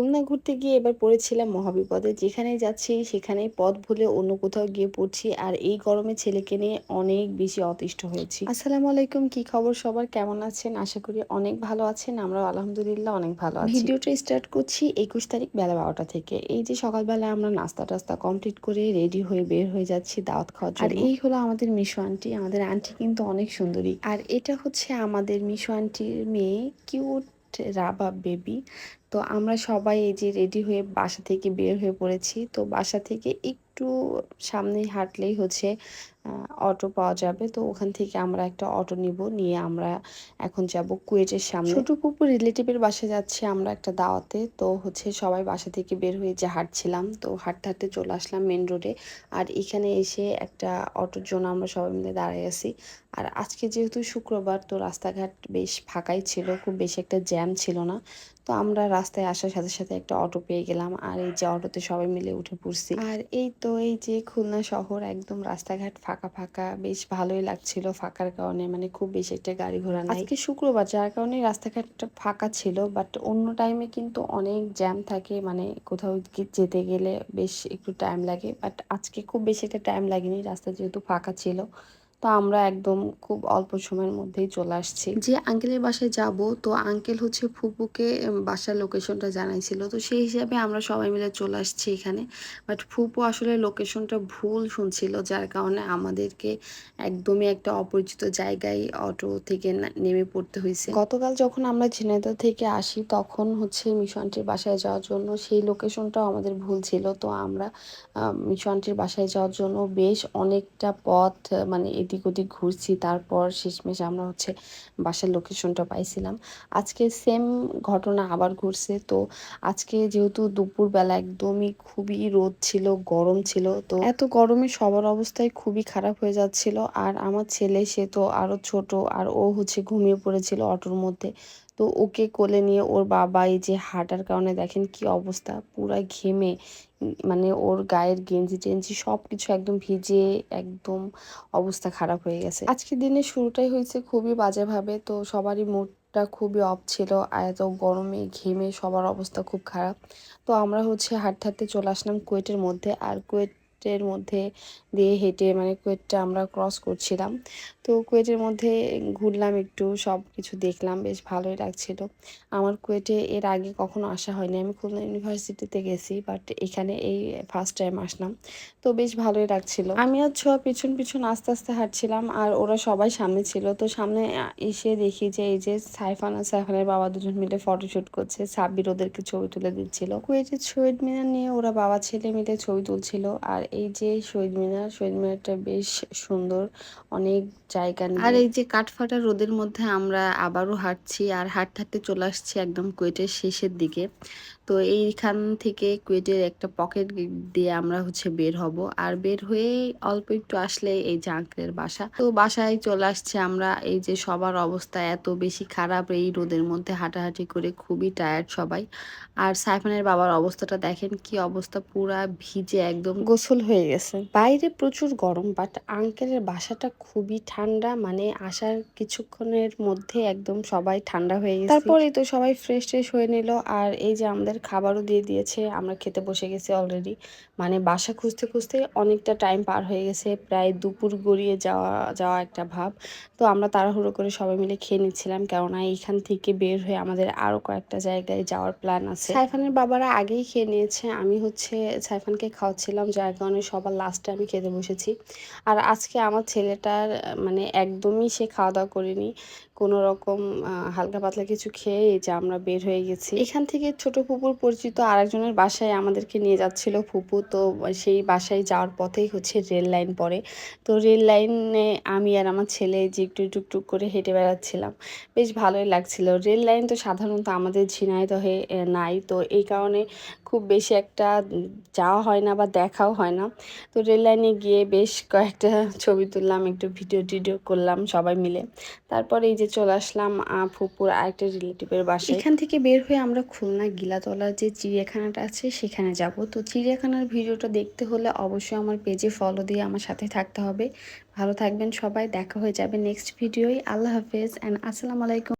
খুলনা ঘুরতে গিয়ে এবার পড়েছিলাম মহাবিপদে। যেখানেই যাচ্ছি সেখানে পথ ভুলে অন্য কোথাও গিয়ে পড়ছি আর এই গরমে ছেলেকে নিয়ে অনেক বেশি অতিষ্ঠ হয়েছি। আসসালামু আলাইকুম, কি খবর সবার? কেমন আছেন? আশা করি অনেক ভালো আছেন। আমরা আলহামদুলিল্লাহ অনেক ভালো আছি। ভিডিওটা স্টার্ট করছি একুশ তারিখ বেলা বারোটা থেকে। এই যে সকালবেলা আমরা নাস্তা টাস্তা কমপ্লিট করে রেডি হয়ে বের হয়ে যাচ্ছি দাওয়াত খাওয়ার আর এই হলো আমাদের মিশু আন্টি। আমাদের আন্টি কিন্তু অনেক সুন্দরী। আর এটা হচ্ছে আমাদের মিশু আন্টির মেয়ে, কিউট রাবা বেবি। তো আমরা সবাই এই যে রেডি হয়ে বাসা থেকে বের হয়ে পড়েছি। তো বাসা থেকে একটু সামনে হাঁটলেই হচ্ছে অটো পাওয়া যাবে। তো ওখান থেকে আমরা একটা অটো নিব, নিয়ে আমরা এখন যাব কুয়েটের সামনে। ছোট পুপু রিলেটিভের বাসায় যাচ্ছি আমরা একটা দাওয়াতে। তো হচ্ছে সবাই বাসা থেকে বের হয়ে যে হাঁটছিলাম, তো হাঁটতে হাঁটতে চলে আসলাম মেন রোডে আর এখানে এসে একটা অটোর জন্য আমরা সবাই মিলে দাঁড়াই আছি। আর আজকে যেহেতু শুক্রবার, তো রাস্তাঘাট বেশ ফাঁকাই ছিল, খুব বেশি একটা জ্যাম ছিল না। তো আমরা রাস্তায় আসার সাথে সাথে একটা অটো পেয়ে গেলাম আর এই যে অটোতে সবাই মিলে উঠে পড়ছি। আর এই তো এই যে খুলনা শহর একদম রাস্তাঘাট ফাঁকা ফাঁকা বেশ ভালোই লাগছিল ফাঁকার কারণে মানে খুব বেশি একটা গাড়ি ঘোড়া নাই। আজকে শুক্রবার যার কারণে রাস্তাঘাটটা ফাঁকা ছিল বাট অন্য টাইমে কিন্তু অনেক জ্যাম থাকে মানে কোথাও যেতে গেলে বেশ একটু টাইম লাগে বাট আজকে খুব বেশি একটা টাইম লাগেনি রাস্তা যেহেতু ফাঁকা ছিল। তো আমরা একদম খুব অল্প সময়ের মধ্যেই চলে আসছি। যে আঙ্কেলের বাসায় যাব তো আঙ্কেল হচ্ছে ফুপুকে বাসার লোকেশনটা জানাইছিল। তো সেই হিসাবে আমরা সবাই মিলে চলে আসছি এখানে। বাট ফুপু আসলে লোকেশনটা ভুল শুনছিল যার কারণে আমাদেরকে একদমই একটা অপরিচিত জায়গায় অটো থেকে নেমে পড়তে হয়েছে। গতকাল যখন আমরা ঝিনাইদহ থেকে আসি তখন হচ্ছে মিশনটির বাসায় যাওয়ার জন্য সেই লোকেশনটাও আমাদের ভুল ছিল। তো আমরা মিশনটির বাসায় যাওয়ার জন্য বেশ অনেকটা পথ মানে এদিক ওদিক ঘুরছি, তারপর শেষমেশ আমরা হচ্ছে বাসার লোকেশনটা পাইছিলাম। আজকে সেম ঘটনা আবার ঘুরছে। তো আজকে যেহেতু দুপুরবেলা একদমই খুবই রোদ ছিল, গরম ছিল, তো এত গরমে সবার অবস্থায় খুবই খারাপ হয়ে যাচ্ছিল। আর আমার ছেলে, সে তো আরও ছোট, আর ও হচ্ছে ঘুমিয়ে পড়েছিল অটোর মধ্যে। তো ওকে কোলে নিয়ে ওর বাবা এই যে হাঁটার কারণে দেখেন কি অবস্থা পুরা ঘেমে। মানে ওর গায়ের গেঞ্জি টেঞ্জি সব কিছু একদম ভিজে একদম অবস্থা খারাপ হয়ে গেছে। আজকের দিনে শুরুটাই হয়েছে খুবই বাজেভাবে, তো সবারই মুডটা খুবই অফ ছিল, আর এত গরমে, ঘেমে সবার অবস্থা খুব খারাপ। তো আমরা হচ্ছে হাঁটতে হাঁটতে চলে আসলাম কুয়েটের মধ্যে, আর কুয়েট কুয়েটের মধ্যে দিয়ে হেঁটে মানে কুয়েটটা আমরা ক্রস করছিলাম। তো কুয়েটের মধ্যে ঘুরলাম একটু সব কিছু দেখলাম, বেশ ভালোই লাগছিল। আমার কুয়েটে এর আগে কখনো আসা হয়নি। আমি খুলনা ইউনিভার্সিটিতে গেছি বাট এখানে এই ফার্স্ট টাইম আসলাম। তো বেশ ভালোই লাগছিল। আমি আর ছোঁয়া পিছন পিছন আস্তে আস্তে হাঁটছিলাম আর ওরা সবাই সামনে ছিল। তো সামনে এসে দেখি যে এই যে সাইফান আর সাইফানের বাবা দুজন মিলে ফটোশ্যুট করছে। সাব্বির ওদেরকে ছবি তুলে দিচ্ছিল। কুয়েটের শহীদ মিনার নিয়ে ওরা বাবা, ছেলে মিলে ছবি তুলছিল। আর এই যে শহীদ মিনার শহীদ মিনারটা বেশ সুন্দর অনেক জায়গা আর এই যে কাঠফাটা রোদের মধ্যে আমরা আবারও হাঁটছি আর হাঁটতে হাঁটতে চলে আসছি একদম কুয়েটের শেষের দিকে। তো এইখান থেকে কুয়েটের একটা পকেট দিয়ে আমরা হচ্ছে বের হব। আর বের হয়ে অল্প একটু আসলে এই যে আঙ্কেলের বাসা। তো বাসায় চলে আসছে আমরা। এই যে সবার অবস্থা এত বেশি খারাপ এই রোদের মধ্যে হাঁটাহাঁটি করে খুবই টায়ার্ড সবাই। আর সাইফানের বাবার অবস্থাটা দেখেন কি অবস্থা পুরা ভিজে একদম। গোসল হয়ে গেছে। বাইরে প্রচুর গরম বাট আঙ্কেলের বাসাটা খুবই ঠান্ডা মানে আসার কিছুক্ষণের মধ্যে একদম সবাই ঠান্ডা হয়ে গেছে। তারপরে তো সবাই ফ্রেশ ট্রেশ হয়ে নিল, আর এই যে আমাদের খাবারও দিয়ে দিয়েছে, আমরা খেতে বসে গেছি অলরেডি মানে বাসা খুঁজতে খুঁজতে অনেকটা টাইম পার হয়ে গেছে, প্রায় দুপুর গড়িয়ে যাওয়া যাওয়া একটা ভাব। তো আমরা তাড়াহুড়ো করে সবাই মিলে খেয়ে নিচ্ছিলাম, কেননা এইখান থেকে বের হয়ে আমাদের আরও কয়েকটা জায়গায় যাওয়ার প্ল্যান আছে। সাইফানের বাবারা আগেই খেয়ে নিয়েছে, আমি হচ্ছে সাইফানকে খাওয়াচ্ছিলাম, যার কারণে সবার লাস্টে আমি খেতে বসেছি। আর আজকে আমার ছেলেটার মানে একদমই সে খাওয়া দাওয়া করেনি। কোনো রকম হালকা পাতলা কিছু খেয়ে যে আমরা বের হয়ে গেছি। এখান থেকে ছোট ফুপুর পরিচিত আরেকজনের বাসায় আমাদেরকে নিয়ে যাচ্ছিল ফুপু। তো সেই বাসায় যাওয়ার পথেই হচ্ছে রেল লাইন পড়ে। তো রেল লাইনে আমি আর আমার ছেলে যে একটু টুকটুক করে হেঁটে বেড়াচ্ছিলাম। বেশ ভালোই লাগছিল। রেল লাইন তো সাধারণত আমাদের ঝিনাইদহে নাই। তো এই কারণে খুব বেশি একটা যাওয়া হয় না বা দেখাও হয় না। তো রেল লাইনে গিয়ে বেশ কয়েকটা ছবি তুললাম, একটু ভিডিও টিডিও করলাম সবাই মিলে। তারপর এই যে চলে আসলাম ফুপুর আরেকটা রিলেটিভের বাসায়। এখান থেকে বের হয়ে আমরা খুলনা গিলাতলার যে চিড়িয়াখানাটা আছে, সেখানে যাব। তো চিড়িয়াখানার ভিডিওটা দেখতে হলে অবশ্যই আমার পেজে ফলো দিয়ে আমার সাথে থাকতে হবে। ভালো থাকবেন সবাই, দেখা হয়ে যাবে নেক্সট ভিডিওই আল্লাহ হাফেজ অ্যান্ড আসসালামু আলাইকুম।